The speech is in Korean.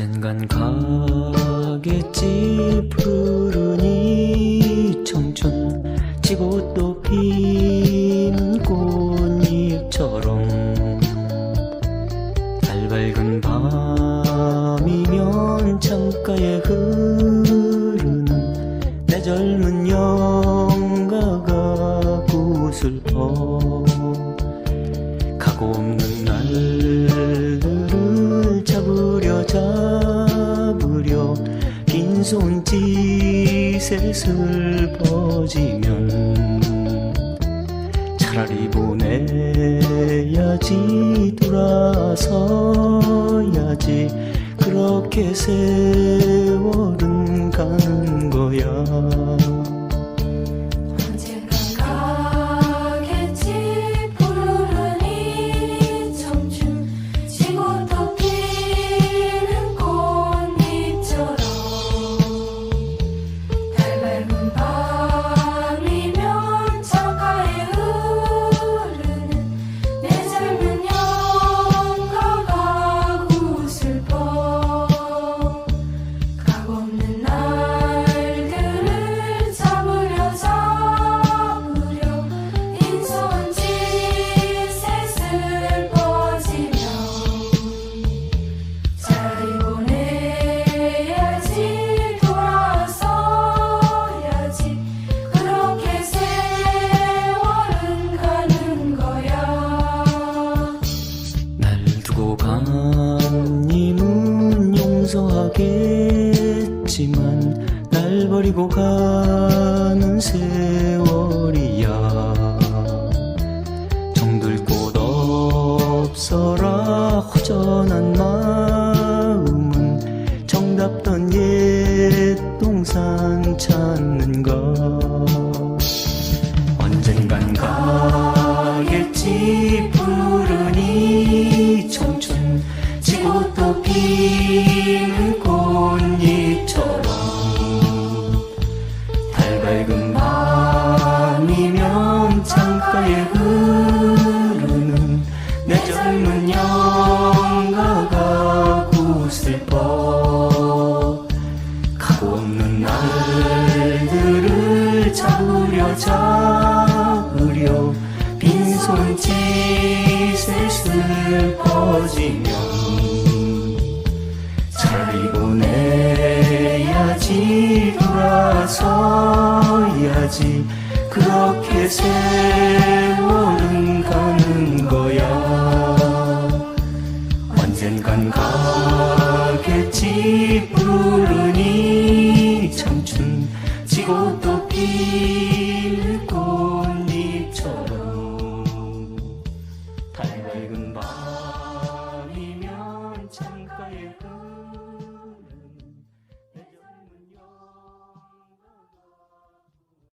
언젠간 가겠지 푸른 이 청춘 지고 또 피는 꽃잎처럼. 달 밝은 밤이면 창가에 흐르는 내 젊은 영가가 구슬퍼 가고 없는 날들을 잡으려 잡으려 빈손짓에 슬퍼지면 차라리 보내야지 돌아서야지 그렇게 세월은 가는 거야 버리고 가는 세월이야. 정들 곳 없어라. 허전한 마음은 정답던 옛 동산 찾는 것. 언젠간 가겠지 푸른 이 청춘. 지고 또 피 창가에 흐르는 내 젊은 영가가 구슬퍼 가고 없는 날들을 잡으려 잡으려 빈손짓에 슬퍼지면 차라리 보내야지 돌아서야지 그렇게 세월은 가는 거야. 언젠간 가겠지 푸르니 청춘 지고 또 피는 꽃잎처럼. 달밝은 밤이면 창가에